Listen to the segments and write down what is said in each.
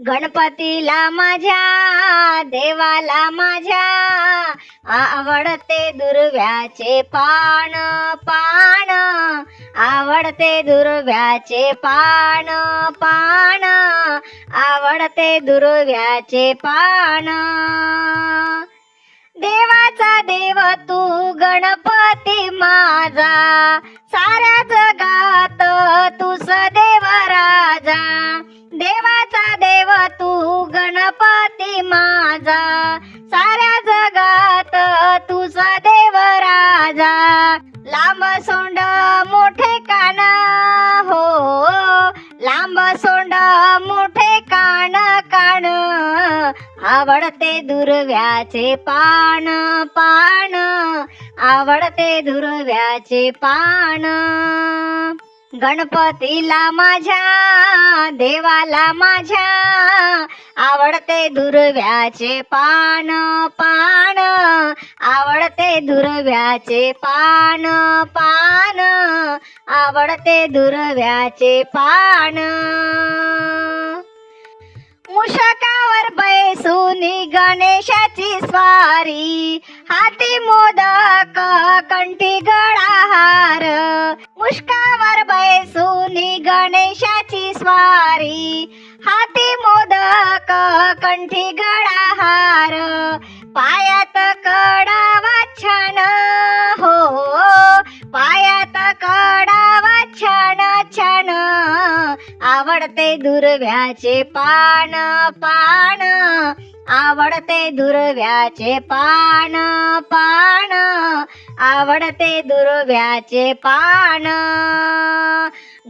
गणपतीला माझ्या देवाला माझ्या आवडते दुर्व्याचे पान पान. आवडते दुर्व्याचे पान पान. आवडते दुर्व्याचे पान. देवाचा देव तू गणपती माझा माझा. साऱ्या जगात तुझा देव राजा लांब सोंड मोठे कान. हो लांब सोंड मोठे कान कान. आवडते दुर्व्याचे पान पान. आवडते दुर्व्याचे पान. गणपतीला माझ्या देवाला माझ्या आवडते दुर्व्याचे पान पान. आवडते दुर्व्याचे पान पान. आवडते दुर्व्याचे पान. मुषकावर बैसूनी गणेशाची स्वारी हाती मोदक कंठी गळाहार. मुष्कावर बैसूनी गणेशाची स्वारी. हाती मोदक कंठी गळाहार. पायात कडावा छान. हो, हो पायात कडावा छान छान. आवडते दुर्व्याचे पान पान. आवडते दुर्व्याचे पान पान. आवडते दुर्व्याचे पान.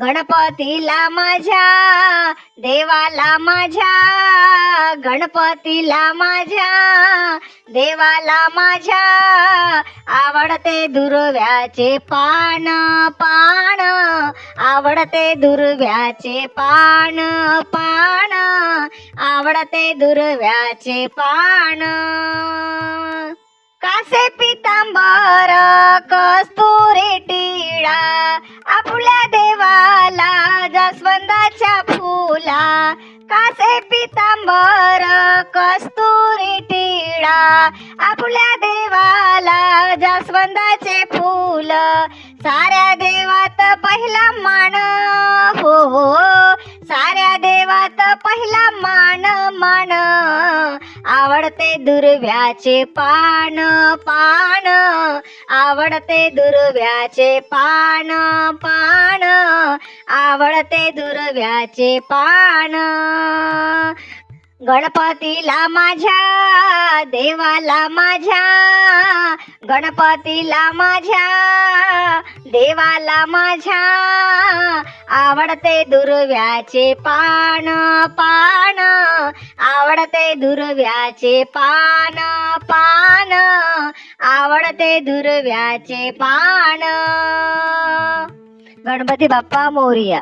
गणपतीला माझ्या देवाला माझ्या गणपतीला माझ्या देवाला माझ्या. आवडते दुर्व्याचे पान पान. आवडते दुर्व्याचे पान पान. आवडते दुर्व्याचे पान. कासे पितांबर कस्तुरी टिळा आपल्या देवाला जास्वंदाच्या फुला. कासे पितांबर कस्तुरी टिळा आपल्या देवाला जास्वंदाचे फुल. साऱ्या देवात पहिला मान हो, हो. साऱ्या देवात पहिला मान मान. आवडते दुर्व्याचे पान पान. आवडते दुर्व्याचे पान पान. आवडते दुर्व्याचे पान. गणपतीला माझ्या देवाला माझ्या. गणपतीला माझ्या देवाला माझ्या. आवडते दुर्व्याचे पान पान. आवडते दुर्व्याचे पान पान. आवडते दुर्व्याचे पान. गणपती बाप्पा मोरिया.